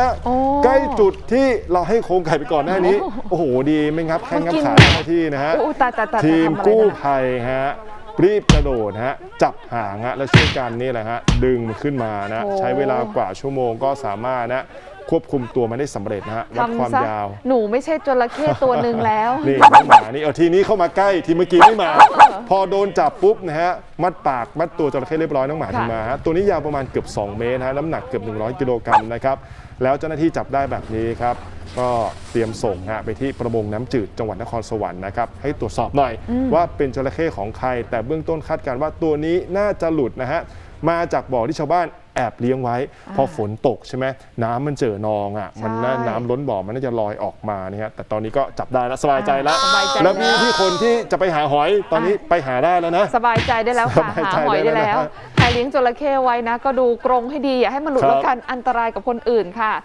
ฮะ โอ้ใกล้จุดที่เราให้โครงไก่ไปก่อนหน้านี้ โอ้โห ดีไม่งับแข้งงับขาหน้าที่นะฮะ โอ้ตายตายตายทีมทำอะไรกู้นั่นน่ะภัยฮะรีบกระโดดฮะจับหางฮะแล้วช่วยกันนี่แหละฮะดึงมันขึ้นมานะ ใช้เวลากว่าชั่วโมงก็สามารถนะ ควบคุมตัวมันได้สำเร็จนะฮะวัดความทำซะยาว หนูไม่ใช่จระเข้ตัวหนึ่งแล้ว นี่น้องหมานี่เอาทีนี้เข้ามาใกล้ทีเมื่อกี้ไม่มา พอโดนจับปุ๊บนะฮะมัดปากมัดตัวจระเข้เรียบร้อยน้องหมาค่ะถึงมาฮะตัวนี้ยาวประมาณเกือบ 2 เมตรฮะน้ำหนักเกือบ 100 กิโลกรัมนะครับแล้วเจ้าหน้าที่จับได้แบบนี้ครับ ก็เตรียมส่งฮะไปที่ประมงน้ำจืดจังหวัดนครสวรรค์นะครับให้ตรวจสอบหน่อยว่าเป็นจระเข้ของใคร แต่เบื้องต้นคาดการณ์ว่าตัวนี้น่าจะหลุดนะฮะ มาจากบ่อที่ชาวบ้านแอบเลี้ยงไว้ พอฝนตกใช่ไหมน้ำมันเจอนองอะมันน่าใช่น้ำล้นบ่อมันน่าจะลอยออกมาเนี่ยฮะแต่ตอนนี้ก็จับได้แล้วสบายใจแล้ว สบายใจ แล้วมีที่คนที่จะไปหาหอยตอนนี้ไปหาได้แล้วนะ สบายใจได้แล้วสค่ะบายหาใจหอยได้ได้แล้วแล้วนะใครเลี้ยงจระเข้ไว้นะ ก็ดูกรงให้ดีอย่าให้มันหลุดครับ แล้วกันอันตรายกับคนอื่นค่ะ